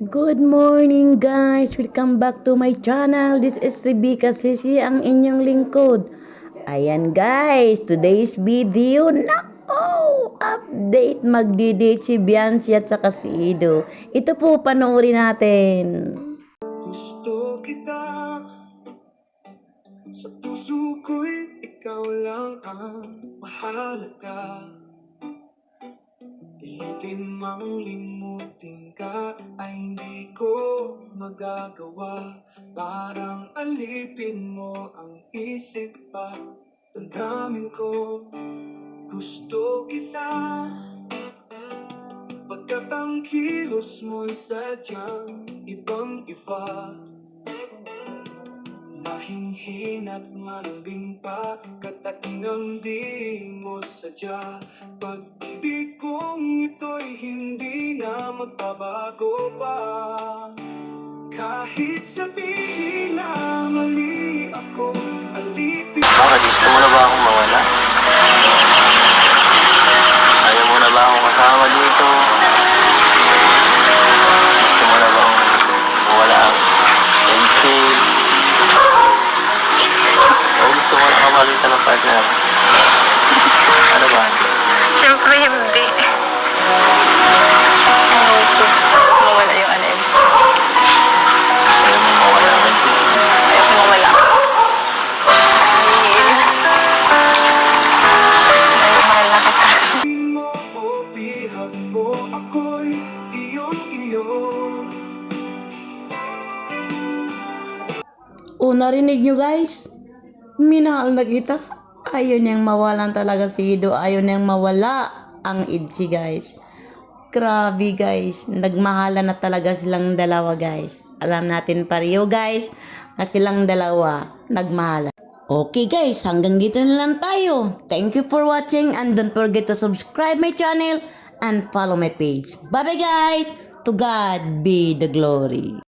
Good morning guys! Welcome back to my channel. This is Rebecca Sisi, ang inyong lingkod. Ayan guys, today's video, nako! Update, magdi-date si Biancy at saka si Ido. Ito po, panoorin natin. Gusto kita Sa puso ko'y ikaw lang ang mahalaga Pilitin mang limutin ka ay hindi ko magagawa. Parang alipin mo ang isip pa Damdamin ko Gusto kita. Pagkat ang kilos mo'y sadyang ibang iba. Mahinhin at malambing pa Kataingang di mo sadya. Pag-ibig magbabago pa Kahit sabihin na mali akong alipin Bakit? Gusto mo na ba akong mawala? Ayaw mo na ba akong kasama dito? Gusto mo na ba akong mawala ang pencil? Gusto mo na kamalitan ng partner? Mo ako'y iyong-iyo O, narinig nyo guys? Minahal na kita. Ayaw niyang mawalan talaga si Ido. Ayaw niyang mawala ang Idsi guys. Grabe guys. Nagmahala na talaga silang dalawa guys. Alam natin pareho guys na silang dalawa nagmahala. Okay guys, hanggang dito na lang tayo. Thank you for watching and don't forget to subscribe my channel and follow my page. Bye bye guys! To God be the glory.